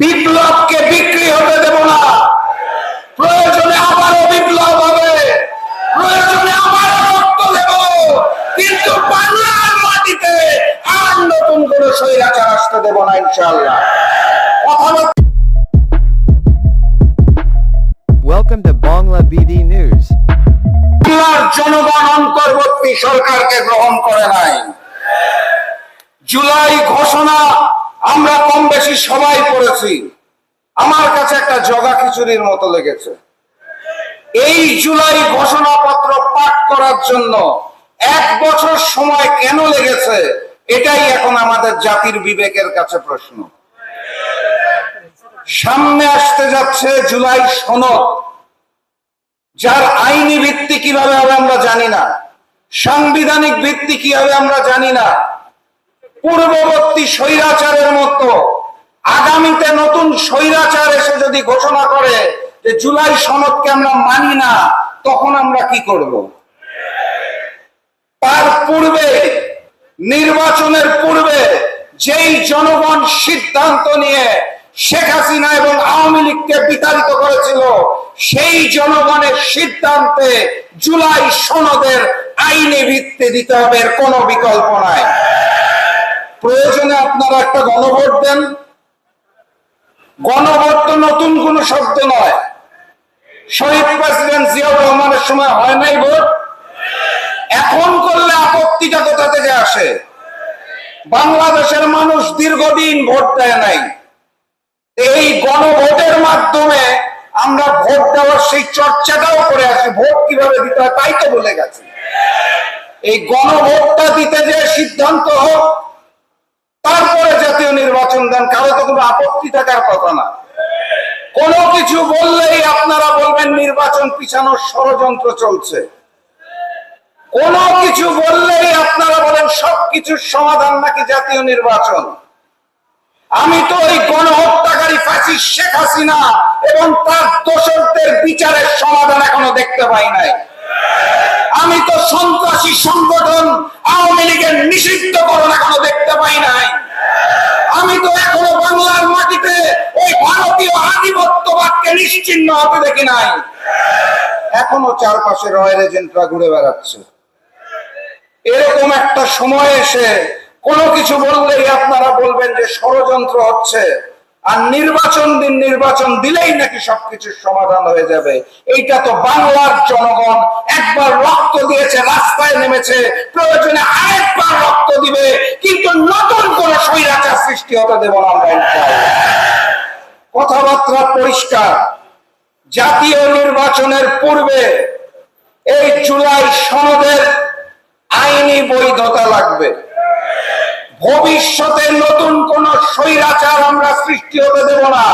বিপ্লবকে বিক্রি হতে দেব না। প্রয়োজনে আবারও বিপ্লব হবে। প্রয়োজনে আবারও রক্ত দেব। কিন্তু বাংলার মাটিতে আর নতুন কোন স্বৈরাচার আসতে দেব না ইনশাআল্লাহ। কথাবার্তা Welcome to Bangla BD News. জনগণ অন্তর্বর্তী সরকারকে গ্রহণ করে নাই। জুলাই ঘোষণা আমরা কম বেশি সবাই পড়েছি। আমার কাছে একটা জগা খিচুড়ির মতো লেগেছে। এই জুলাই ঘোষণাপত্র পাঠ করার জন্য এক বছর সময় কেন লেগেছে, এটাই এখন আমাদের জাতির বিবেকের কাছে প্রশ্ন। সামনে আসতে যাচ্ছে জুলাই সনদ। যার আইনি ভিত্তি কীভাবে হবে আমরা জানি না। সাংবিধানিক ভিত্তি কি হবে আমরা জানি না। পূর্ববর্তী স্বৈরাচারের মতো। আগামীতে নতুন স্বৈরাচার এসে যদি ঘোষণা করে যে জুলাই সনদকে আমরা মানি না, তখন আমরা কি করব? তার পূর্বে, নির্বাচনের পূর্বে যেই জনগণ সিদ্ধান্ত নিয়ে শেখ হাসিনা এবং আওয়ামী লীগকে বিতাড়িত করেছিল, সেই জনগণের সিদ্ধান্তে জুলাই সনদের আইনি ভিত্তি দিতে হবে কোনো বিকল্প নাই। প্রয়োজনে আপনারা একটা গণভোট দেন। গণভোট তো নতুন কোন শব্দ নয়। শহীদ প্রেসিডেন্ট জিয়াউর রহমানের সময় হয় নাই ভোট। এখন করলে আপত্তিটা কোথা থেকে আসে? বাংলাদেশের মানুষ দীর্ঘদিন ভোট দেয় নাই। এই গণভোটের মাধ্যমে আমরা ভোট দেওয়ার সেই চর্চাটাও করে আসি, ভোট কীভাবে দিতে হয় তাই তো বলে গেছে। এই গণভোটটা দিতে যে সিদ্ধান্ত হোক তারপরে জাতীয় নির্বাচন দেন, কারও তো কোনো আপত্তি থাকার কথা না। কোনো কিছু বললেই আপনারা বলবেন নির্বাচন পিছানোর ষড়যন্ত্র চলছে। কোনো কিছু বললেই আপনারা বলেন সবকিছুর সমাধান নাকি জাতীয় নির্বাচন। আমি তো ওই গণহত্যাকারী ফাঁসি শেখ হাসিনা এবং তার দোষকদের বিচারের সমাধান এখনও দেখতে পাই নাই। আমি তো সন্ত্রাসী সংগঠন আওয়ামী লীগের নিষিদ্ধকরণ এখনও দেখতে পাই নাই আমি তো এখনও বাংলার মাটিতে ওই ভারতীয় আধিপত্যবাদকে নিশ্চিন্ন হতে দেখি নাই। এখনও চারপাশে রয়্যাল এজেন্টরা ঘুরে বেড়াচ্ছে। এরকম একটা সময় এসে কোনো কিছু বললেই আপনারা বলবেন যে ষড়যন্ত্র হচ্ছে। আর নির্বাচন দিন নির্বাচন দিলেই নাকি সবকিছুর সমাধান হয়ে যাবে। এইটা তো বাংলার জনগণ একবার রক্ত দিয়েছে, রাস্তায় নেমেছে, প্রয়োজনে আরেকবার রক্ত দিবে, কিন্তু নতুন কোন স্বৈরাচার সৃষ্টি হতে দেব না কথাবার্তা পরিষ্কার। জাতীয় নির্বাচনের পূর্বে এই জুলাই সনদের আইনি বৈধতা লাগবে। ভবিষ্যতে নতুন কোন স্বৈরাচার আমরা সৃষ্টি হতে দেব না।